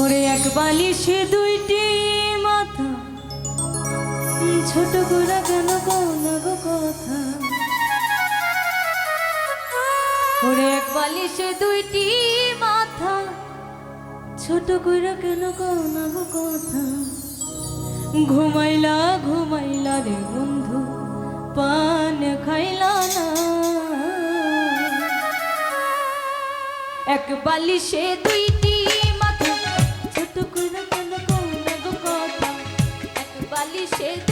ওরে এক বালিশে দুইটি মাথা। ছোট করে কেন কোনা গো কথা? ওরে এক বালিশে দুইটি মাথা। ছোট করে কেন কোনা গো কথা? ঘুমাইলা ঘুমাইলা রে বন্ধু, পান খাইলা না। এক বালিশে দুইটি Get